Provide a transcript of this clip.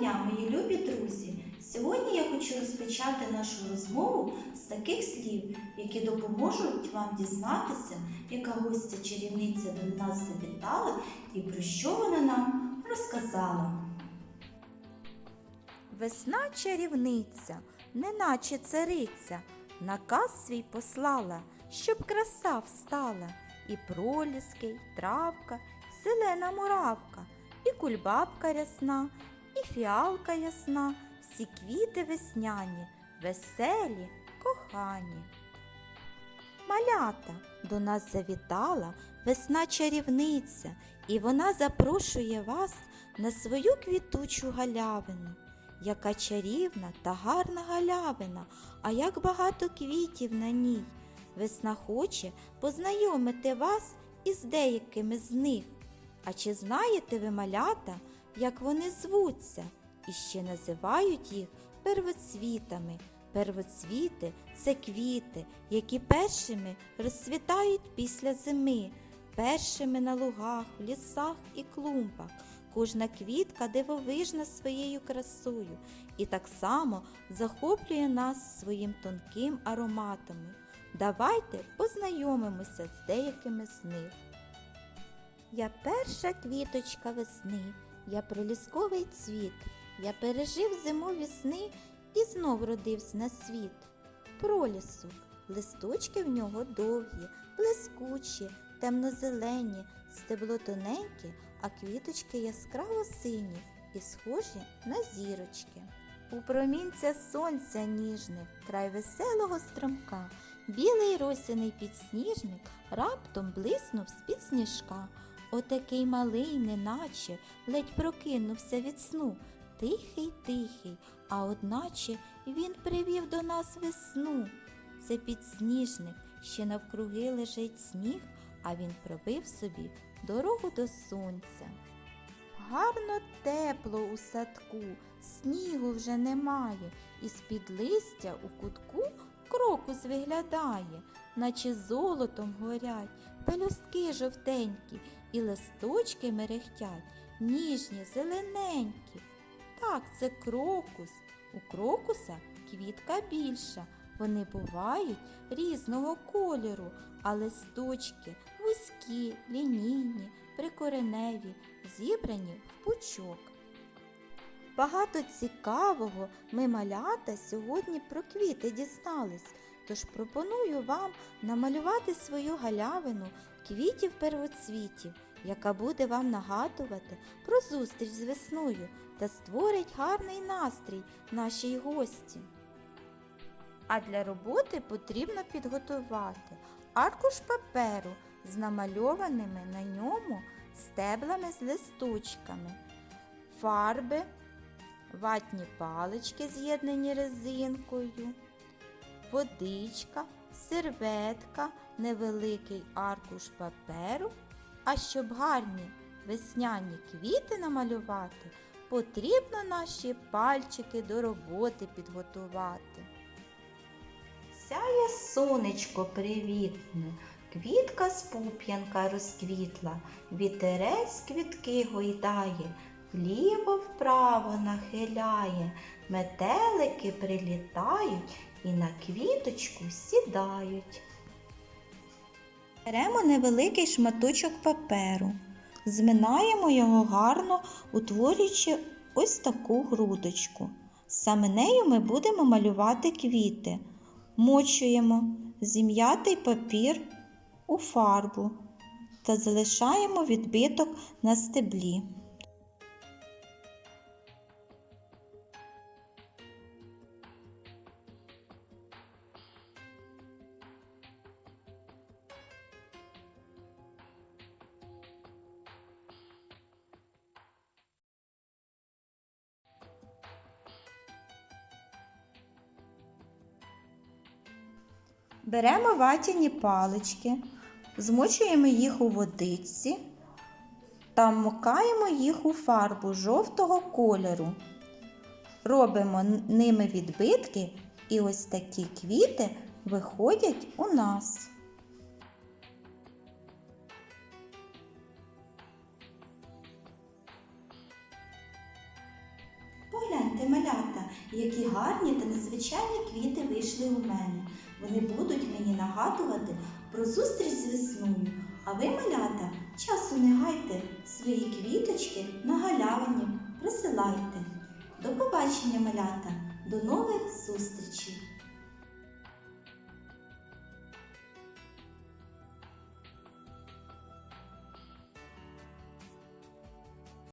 дня, мої любі друзі! Сьогодні я хочу розпочати нашу розмову з таких слів, які допоможуть вам дізнатися, яка гостя чарівниця до нас завітала і про що вона нам розказала. Весна чарівниця, неначе цариця, наказ свій послала, щоб краса встала, і проліски, й травка, зелена муравка, і кульбабка рясна, і фіалка ясна, всі квіти весняні, веселі, кохані. Малята до нас завітала весна чарівниця, і вона запрошує вас на свою квітучу галявину. Яка чарівна та гарна галявина, а як багато квітів на ній. Весна хоче познайомити вас із деякими з них. А чи знаєте ви, малята, як вони звуться? І ще називають їх первоцвітами. Первоцвіти це квіти, які першими розцвітають після зими, першими на лугах, в лісах і клумбах. Кожна квітка дивовижна своєю красою і так само захоплює нас своїм тонким ароматом. Давайте познайомимося з деякими з них. Я перша квіточка весни, я пролісковий цвіт. Я пережив зимові сни і знов родився на світ. Пролісок, листочки в нього довгі, блискучі, темно-зелені, стебло тоненьке, а квіточки яскраво сині і схожі на зірочки. У промінця сонця ніжних, край веселого стромка, білий росяний підсніжник раптом блиснув з-під сніжка. Отакий малий, неначе, ледь прокинувся від сну. Тихий, тихий, а одначе він привів до нас весну. Це підсніжник, ще навкруги лежить сніг, а він пробив собі дорогу до сонця. Гарно тепло у садку, снігу вже немає, і з-під листя у кутку крокус виглядає, наче золотом горять, пелюстки жовтенькі, і листочки мерехтять, ніжні, зелененькі. Так, це крокус. У крокуса квітка більша. Вони бувають різного кольору, а листочки вузькі, лінійні, прикореневі, зібрані в пучок. Багато цікавого ми малята сьогодні про квіти дізнались, тож пропоную вам намалювати свою галявину квітів первоцвітів, яка буде вам нагадувати про зустріч з весною та створить гарний настрій нашій гості. А для роботи потрібно підготувати аркуш паперу з намальованими на ньому стеблами з листочками, фарби, ватні палички, з'єднані резинкою, водичка, серветка, невеликий аркуш паперу. А щоб гарні весняні квіти намалювати, потрібно наші пальчики до роботи підготувати. Сяє сонечко привітне, квітка з пуп'янка розквітла, вітерець квітки гойдає, вліво вправо нахиляє, метелики прилітають і на квіточку сідають. Беремо невеликий шматочок паперу, зминаємо його гарно, утворюючи ось таку грудочку. Саме нею ми будемо малювати квіти. Мочуємо зім'ятий папір у фарбу та залишаємо відбиток на стеблі. Беремо ватяні палички, змочуємо їх у водичці та вмокаємо їх у фарбу жовтого кольору. Робимо ними відбитки, і ось такі квіти виходять у нас. Погляньте, малята, які гарні та незвичайні квіти вийшли у мене. Вони будуть мені нагадувати про зустріч з весною. А ви, малята, часу не гайте, свої квіточки на галявині присилайте. До побачення, малята, до нових зустрічей!